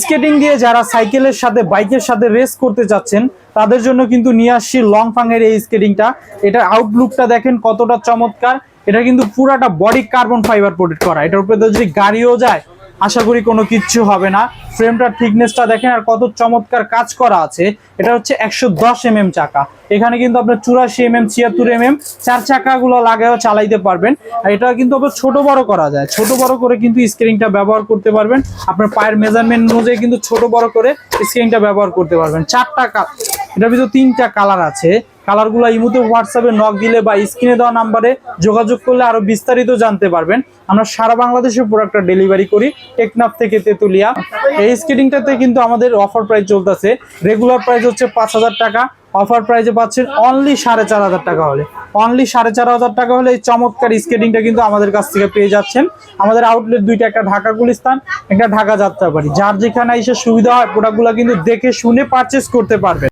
Skating দিয়ে যারা সাইকেলের সাথে, বাইকের সাথে রেস করতে চাচ্ছেন তাদের জন্য কিন্তু নিয়ে আসছি লং ফাঙের এই স্কেটিংটা। এটা আউটলুকটা দেখেন কতটা চমৎকার। এটা কিন্তু পুরাটা বডি কার্বন ফাইবার প্রোটেক্ট করা। এটার উপরে যদি গাড়িও যায় আশা করি কোনো কিচ্ছু হবে না। ফ্রেমটার থিকনেসটা দেখেন আর কত চমৎকার কাজ করা আছে। এটা হচ্ছে একশো দশ এম এম চাকা। এখানে কিন্তু আপনার চুরাশি এম এম ছিয়াত্তর এম এম চার চাকাগুলো লাগাও চালাইতে পারবেন। আর এটা কিন্তু আপনার ছোট বড় করা যায়। ছোট বড় করে কিন্তু স্ক্রিনটা ব্যবহার করতে পারবেন। আপনার পায়ের মেজারমেন্ট অনুযায়ী কিন্তু ছোট বড় করে স্ক্রিনটা ব্যবহার করতে পারবেন। চারটা কা- এটার ভিতরে তিনটা কালার আছে। কালারগুলো ইমুতে হোয়াটসঅ্যাপে নক দিলে বা স্ক্রিনে দেওয়া নাম্বারে যোগাযোগ করলে আরও বিস্তারিত জানতে পারবেন। আমরা সারা বাংলাদেশে প্রোডাক্টটা ডেলিভারি করি টেকনাফ থেকে তেতুলিয়া। এই স্কেটিংটাতে কিন্তু আমাদের অফার প্রাইস চলতেছে। রেগুলার প্রাইস হচ্ছে পাঁচ হাজার টাকা। অফার প্রাইসে পাচ্ছেন অনলি সাড়ে চার হাজার টাকা হলে। অনলি সাড়ে চার হাজার টাকা হলে এই চমৎকার স্কেটিংটা কিন্তু আমাদের কাছ থেকে পেয়ে যাচ্ছেন। আমাদের আউটলেট দুইটা, একটা ঢাকা গুলিস্তান, একটা ঢাকা যাত্রাবাড়ি। যার যেখানে এসে সুবিধা হয় প্রোডাক্টগুলো কিন্তু দেখে শুনে পারচেস করতে পারবেন।